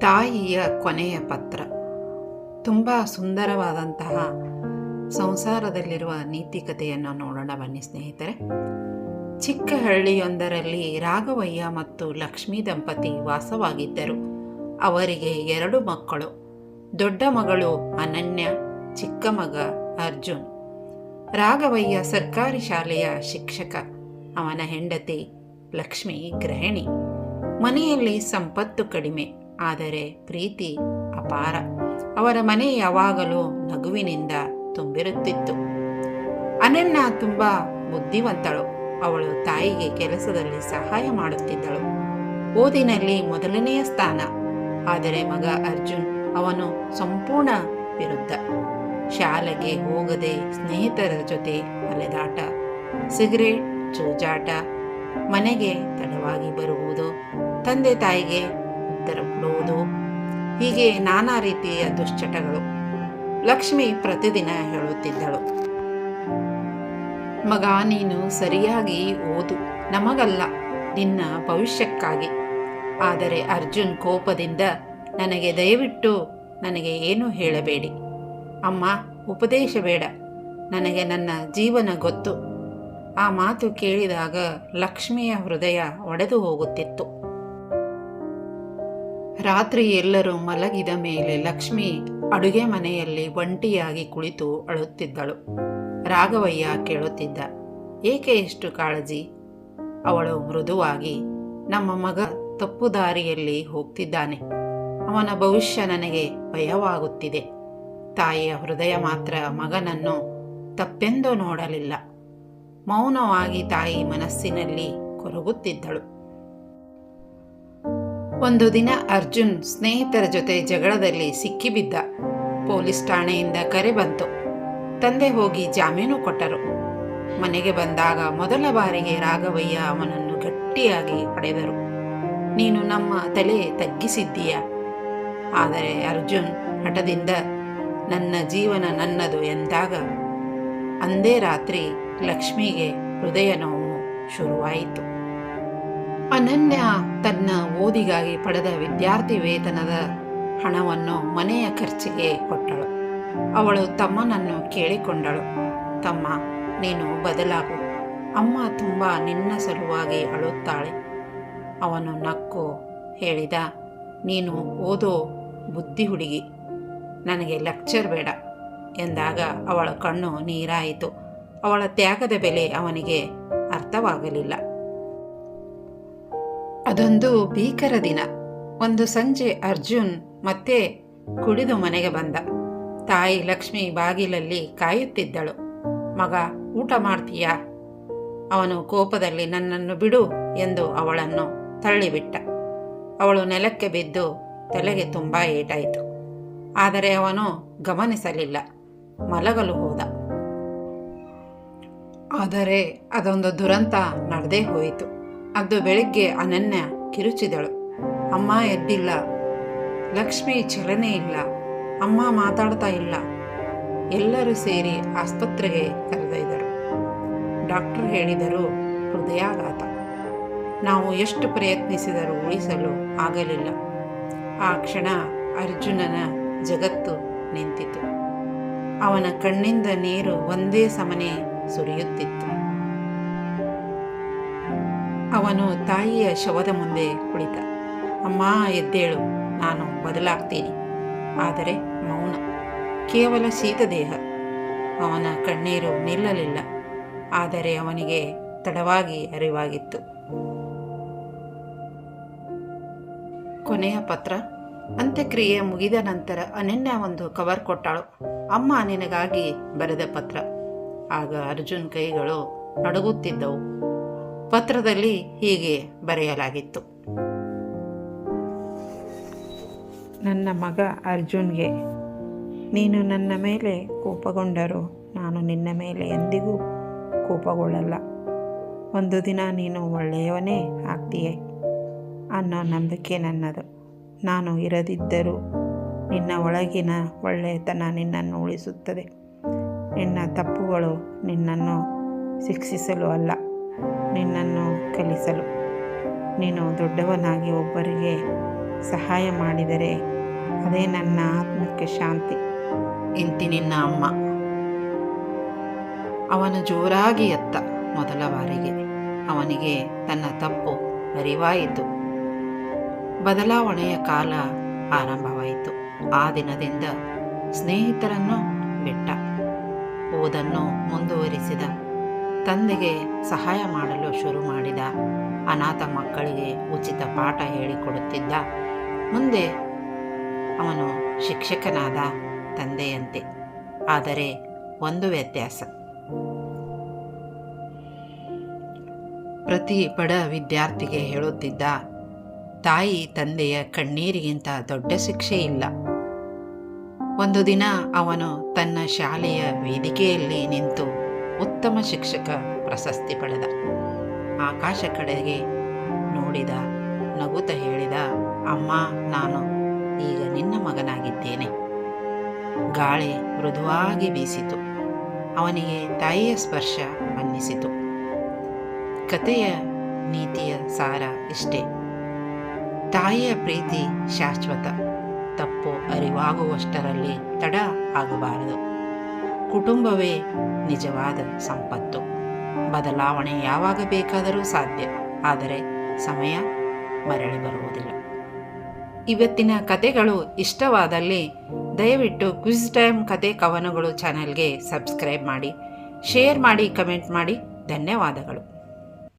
ತಾಯಿಯ ಕೊನೆಯ ಪತ್ರ. ತುಂಬ ಸುಂದರವಾದಂತಹ ಸಂಸಾರದಲ್ಲಿರುವ ನೀತಿಕತೆಯನ್ನು ನೋಡೋಣ ಬನ್ನಿ ಸ್ನೇಹಿತರೆ. ಚಿಕ್ಕ ಹಳ್ಳಿಯೊಂದರಲ್ಲಿ ರಾಘವಯ್ಯ ಮತ್ತು ಲಕ್ಷ್ಮೀ ದಂಪತಿ ವಾಸವಾಗಿದ್ದರು. ಅವರಿಗೆ ಎರಡು ಮಕ್ಕಳು, ದೊಡ್ಡ ಮಗಳು ಅನನ್ಯ, ಚಿಕ್ಕ ಮಗ ಅರ್ಜುನ್. ರಾಘವಯ್ಯ ಸರ್ಕಾರಿ ಶಾಲೆಯ ಶಿಕ್ಷಕ, ಅವನ ಹೆಂಡತಿ ಲಕ್ಷ್ಮಿ ಗೃಹಿಣಿ. ಮನೆಯಲ್ಲಿ ಸಂಪತ್ತು ಕಡಿಮೆ. ಆದರೆ ಪ್ರೀತಿ ಅಪಾರ. ಅವರ ಮನೆ ಯಾವಾಗಲೂ ನಗುವಿನಿಂದ ತುಂಬಿರುತ್ತಿತ್ತು. ಅನನ್ನ ತುಂಬ ಬುದ್ಧಿವಂತಳು. ಅವಳು ತಾಯಿಗೆ ಕೆಲಸದಲ್ಲಿ ಸಹಾಯ ಮಾಡುತ್ತಿದ್ದಳು. ಓದಿನಲ್ಲಿ ಮೊದಲನೆಯ ಸ್ಥಾನ. ಆದರೆ ಮಗ ಅರ್ಜುನ್ ಅವನು ಸಂಪೂರ್ಣ ವಿರುದ್ಧ. ಶಾಲೆಗೆ ಹೋಗದೆ ಸ್ನೇಹಿತರ ಜೊತೆ ಅಲೆದಾಟ, ಸಿಗರೇಟ್, ಜೂಜಾಟ, ಮನೆಗೆ ತಡವಾಗಿ ಬರುವುದು, ತಂದೆ ತಾಯಿಗೆ ಉತ್ತರ ಕೊಡುವುದು. ಹೀಗೆ ನಾನಾ ರೀತಿಯ ದುಶ್ಚಟಗಳು ಲಕ್ಷ್ಮಿ ಪ್ರತಿದಿನ ಹೇಳುತ್ತಿದ್ದಳು. ಮಗ, ನೀನು ಸರಿಯಾಗಿ ಓದು. ನಮಗಲ್ಲ ನಿನ್ನ ಭವಿಷ್ಯಕ್ಕಾಗಿ. ಆದರೆ ಅರ್ಜುನ್ ಕೋಪದಿಂದ ನನಗೆ ದಯವಿಟ್ಟು ನನಗೆ ಏನು ಹೇಳಬೇಡಿ. ಅಮ್ಮ, ಉಪದೇಶ ಬೇಡ. ನನಗೆ ನನ್ನ ಜೀವನ ಗೊತ್ತು. ಆ ಮಾತು ಕೇಳಿದಾಗ ಲಕ್ಷ್ಮಿಯ ಹೃದಯ ಒಡೆದು ಹೋಗುತ್ತಿತ್ತು. ರಾತ್ರಿ ಎಲ್ಲರೂ ಮಲಗಿದ ಮೇಲೆ ಲಕ್ಷ್ಮಿ ಅಡುಗೆ ಮನೆಯಲ್ಲಿ ಒಂಟಿಯಾಗಿ ಕುಳಿತು ಅಳುತ್ತಿದ್ದಳು. ರಾಘವಯ್ಯ ಕೇಳುತ್ತಿದ್ದ, ಏಕೆ ಇಷ್ಟು ಕಾಳಜಿ ಅವಳು ಮೃದುವಾಗಿ, ನಮ್ಮ ಮಗ ತಪ್ಪು ದಾರಿಯಲ್ಲಿ ಹೋಗ್ತಿದ್ದಾನೆ. ಅವನ ಭವಿಷ್ಯ ನನಗೆ ಭಯವಾಗುತ್ತಿದೆ. ತಾಯಿಯ ಹೃದಯ ಮಾತ್ರ ಮಗನನ್ನು ತಪ್ಪೆಂದು ನೋಡಲಿಲ್ಲ. ಮೌನವಾಗಿ ತಾಯಿ ಮನಸ್ಸಿನಲ್ಲಿ ಕೊರಗುತ್ತಿದ್ದಳು. ಒಂದು ದಿನ ಅರ್ಜುನ್ ಸ್ನೇಹಿತರ ಜೊತೆ ಜಗಳದಲ್ಲಿ ಸಿಕ್ಕಿಬಿದ್ದ. ಪೊಲೀಸ್ ಠಾಣೆಯಿಂದ ಕರೆ ಬಂತು. ತಂದೆ ಹೋಗಿ ಜಾಮೀನು ಕೊಟ್ಟರು. ಮನೆಗೆ ಬಂದಾಗ ಮೊದಲ ಬಾರಿಗೆ ರಾಘವಯ್ಯ ಅವನನ್ನು ಗಟ್ಟಿಯಾಗಿ ಪಡೆದರು ನೀನು ನಮ್ಮ ತಲೆ ತಗ್ಗಿಸಿದ್ದೀಯ? ಆದರೆ ಅರ್ಜುನ್ ಹಠದಿಂದ, ನನ್ನ ಜೀವನ ನನ್ನದು ಎಂದಾಗ ಅಂದೇ ರಾತ್ರಿ ಲಕ್ಷ್ಮಿಗೆ ಹೃದಯ ನೋವು ಶುರುವಾಯಿತು. ಅನನ್ಯ ತನ್ನ ಓದಿಗಾಗಿ ಪಡೆದ ವಿದ್ಯಾರ್ಥಿ ವೇತನದ ಹಣವನ್ನು ಮನೆಯ ಖರ್ಚಿಗೆ ಕೊಟ್ಟಳು. ಅವಳು ತಮ್ಮನನ್ನು ಕೇಳಿಕೊಂಡಳು. ತಮ್ಮ, ನೀನು ಬದಲಾಗು. ಅಮ್ಮ ತುಂಬ ನಿನ್ನ ಸಲುವಾಗಿ ಅಳುತ್ತಾಳೆ. ಅವನು ನಕ್ಕು ಹೇಳಿದ, ನೀನು ಓದೋ ಬುದ್ಧಿ ಹುಡುಗಿ, ನನಗೆ ಲೆಕ್ಚರ್ ಬೇಡ ಎಂದಾಗ ಅವಳ ಕಣ್ಣು ನೀರಾಯಿತು. ಅವಳ ತ್ಯಾಗದ ಬೆಲೆ ಅವನಿಗೆ ಅರ್ಥವಾಗಲಿಲ್ಲ. ಅದೊಂದು ಭೀಕರ ದಿನ. ಒಂದು ಸಂಜೆ ಅರ್ಜುನ್ ಮತ್ತೆ ಕುಡಿದು ಮನೆಗೆ ಬಂದ. ತಾಯಿ ಲಕ್ಷ್ಮಿ ಬಾಗಿಲಲ್ಲಿ ಕಾಯುತ್ತಿದ್ದಳು. ಮಗ, ಊಟ ಮಾಡ್ತೀಯಾ? ಅವನು ಕೋಪದಲ್ಲಿ, ನನ್ನನ್ನು ಬಿಡು ಎಂದು ಅವಳನ್ನು ತಳ್ಳಿಬಿಟ್ಟ. ಅವಳು ನೆಲಕ್ಕೆ ಬಿದ್ದು ತಲೆಗೆ ತುಂಬ ಏಟಾಯಿತು. ಆದರೆ ಅವನು ಗಮನಿಸಲಿಲ್ಲ. ಮಲಗಲು ಹೋದ. ಆದರೆ ಅದೊಂದು ದುರಂತ ನಡೆದೇ ಹೋಯಿತು. ಅದು ಬೆಳಗ್ಗೆ ಅನನ್ಯ ಕಿರುಚಿದಳು. ಅಮ್ಮ ಎದ್ದಿಲ್ಲ. ಲಕ್ಷ್ಮಿ ಚಲನೆ ಇಲ್ಲ. ಅಮ್ಮ ಮಾತಾಡ್ತಾ ಇಲ್ಲ. ಎಲ್ಲರೂ ಸೇರಿ ಆಸ್ಪತ್ರೆಗೆ ಕರೆದೊಯ್ದರು ಡಾಕ್ಟರ್ ಹೇಳಿದರು, ಹೃದಯಾಘಾತ. ನಾವು ಎಷ್ಟು ಪ್ರಯತ್ನಿಸಿದರೂ ಉಳಿಸಲು ಆಗಲಿಲ್ಲ. ಆ ಕ್ಷಣ ಅರ್ಜುನನ ಜಗತ್ತು ನಿಂತಿತು ಅವನ ಕಣ್ಣಿಂದ ನೀರು ಒಂದೇ ಸಮನೆ ಸುರಿಯುತ್ತಿತ್ತು. ಅವನು ತಾಯಿಯ ಶವದ ಮುಂದೆ ಕುಳಿತ. ಅಮ್ಮ, ಎದ್ದೇಳು. ನಾನು ಬದಲಾಗ್ತೀನಿ. ಆದರೆ ಮೌನ. ಕೇವಲ ಶೀತದೇಹ ಅವನ ಕಣ್ಣೀರು ನಿಲ್ಲಲಿಲ್ಲ. ಆದರೆ ಅವನಿಗೆ ತಡವಾಗಿ ಅರಿವಾಗಿತ್ತು. ಕೊನೆಯ ಪತ್ರ. ಅಂತ್ಯಕ್ರಿಯೆ ಮುಗಿದ ನಂತರ ಅನನ್ಯ ಒಂದು ಕವರ್ ಕೊಟ್ಟಳು. ಅಮ್ಮ, ನಿನಗಾಗಿ ಬರೆದ ಪತ್ರ. ಆಗ ಅರ್ಜುನ್ ಕೈಗಳು ನಡುಗುತ್ತಿದ್ದವು. ಪತ್ರದಲ್ಲಿ ಹೀಗೆ ಬರೆಯಲಾಗಿತ್ತು. ನನ್ನ ಮಗ ಅರ್ಜುನ್ಗೆ, ನೀನು ನನ್ನ ಮೇಲೆ ಕೋಪಗೊಂಡರು ನಾನು ನಿನ್ನ ಮೇಲೆ ಎಂದಿಗೂ ಕೋಪಗೊಳ್ಳಲ್ಲ. ಒಂದು ದಿನ ನೀನು ಒಳ್ಳೆಯವನೇ ಆಗ್ತೀಯೆ ಅನ್ನೋ ನಂಬಿಕೆ ನನ್ನದು. ನಾನು ಇರದಿದ್ದರೂ ನಿನ್ನ ಒಳಗಿನ ಒಳ್ಳೆಯತನ ನಿನ್ನನ್ನು ಉಳಿಸುತ್ತದೆ. ನಿನ್ನ ತಪ್ಪುಗಳು ನಿನ್ನನ್ನು ಶಿಕ್ಷಿಸಲು ಅಲ್ಲ. ನಿನ್ನನ್ನು ಕಲಿಸಲು. ನೀನು ದೊಡ್ಡವನಾಗಿ ಒಬ್ಬರಿಗೆ ಸಹಾಯ ಮಾಡಿದರೆ ಅದೇ ನನ್ನ ಆತ್ಮಕ್ಕೆ ಶಾಂತಿ. ಇಂತಿ ನಿನ್ನ ಅಮ್ಮ. ಅವನು ಜೋರಾಗಿ ಎತ್ತ ಮೊದಲ ಬಾರಿಗೆ. ಅವನಿಗೆ ತನ್ನ ತಪ್ಪು ಅರಿವಾಯಿತು. ಬದಲಾವಣೆಯ ಕಾಲ ಆರಂಭವಾಯಿತು. ಆ ದಿನದಿಂದ ಸ್ನೇಹಿತರನ್ನು ಬಿಟ್ಟ. ಓದನ್ನು ಮುಂದುವರಿಸಿದ ತಂದೆಗೆ ಸಹಾಯ ಮಾಡಲು ಶುರು ಮಾಡಿದ. ಅನಾಥ ಮಕ್ಕಳಿಗೆ ಉಚಿತ ಪಾಠ ಹೇಳಿಕೊಡುತ್ತಿದ್ದ. ಮುಂದೆ ಅವನು ಶಿಕ್ಷಕನಾದ ತಂದೆಯಂತೆ. ಆದರೆ ಒಂದು ವ್ಯತ್ಯಾಸ. ಪ್ರತಿ ಬಡ ವಿದ್ಯಾರ್ಥಿಗೆ ಹೇಳುತ್ತಿದ್ದ, ತಾಯಿ ತಂದೆಯ ಕಣ್ಣೀರಿಗಿಂತ ದೊಡ್ಡ ಶಿಕ್ಷೆ ಇಲ್ಲ. ಒಂದು ದಿನ ಅವನು ತನ್ನ ಶಾಲೆಯ ವೇದಿಕೆಯಲ್ಲಿ ನಿಂತು ಉತ್ತಮ ಶಿಕ್ಷಕ ಪ್ರಶಸ್ತಿ ಪಡೆದ. ಆಕಾಶ ಕಡೆಗೆ ನೋಡಿದ, ನಗುತ ಹೇಳಿದ, ಅಮ್ಮ, ನಾನು ಈಗ ನಿನ್ನ ಮಗನಾಗಿದ್ದೇನೆ. ಗಾಳಿ ಮೃದುವಾಗಿ ಬೀಸಿತು. ಅವನಿಗೆ ತಾಯಿಯ ಸ್ಪರ್ಶ ಅನ್ನಿಸಿತು. ಕತೆಯ ನೀತಿಯ ಸಾರ ಇಷ್ಟೇ. ತಾಯಿಯ ಪ್ರೀತಿ ಶಾಶ್ವತ. ತಪ್ಪು ಅರಿವಾಗುವಷ್ಟರಲ್ಲಿ ತಡ ಆಗಬಾರದು. ಕುಟುಂಬವೇ ನಿಜವಾದ ಸಂಪತ್ತು. ಬದಲಾವಣೆ ಯಾವಾಗ ಬೇಕಾದರೂ ಸಾಧ್ಯ, ಆದರೆ ಸಮಯ ಮರಳಿ ಬರುವುದಿಲ್ಲ. ಇವತ್ತಿನ ಕತೆಗಳು ಇಷ್ಟವಾದಲ್ಲಿ ದಯವಿಟ್ಟು ಕ್ವಿಜ್ ಟೈಮ್ ಕತೆ ಕವನಗಳು ಚಾನೆಲ್ಗೆ ಸಬ್ಸ್ಕ್ರೈಬ್ ಮಾಡಿ, ಶೇರ್ ಮಾಡಿ, ಕಮೆಂಟ್ ಮಾಡಿ. ಧನ್ಯವಾದಗಳು.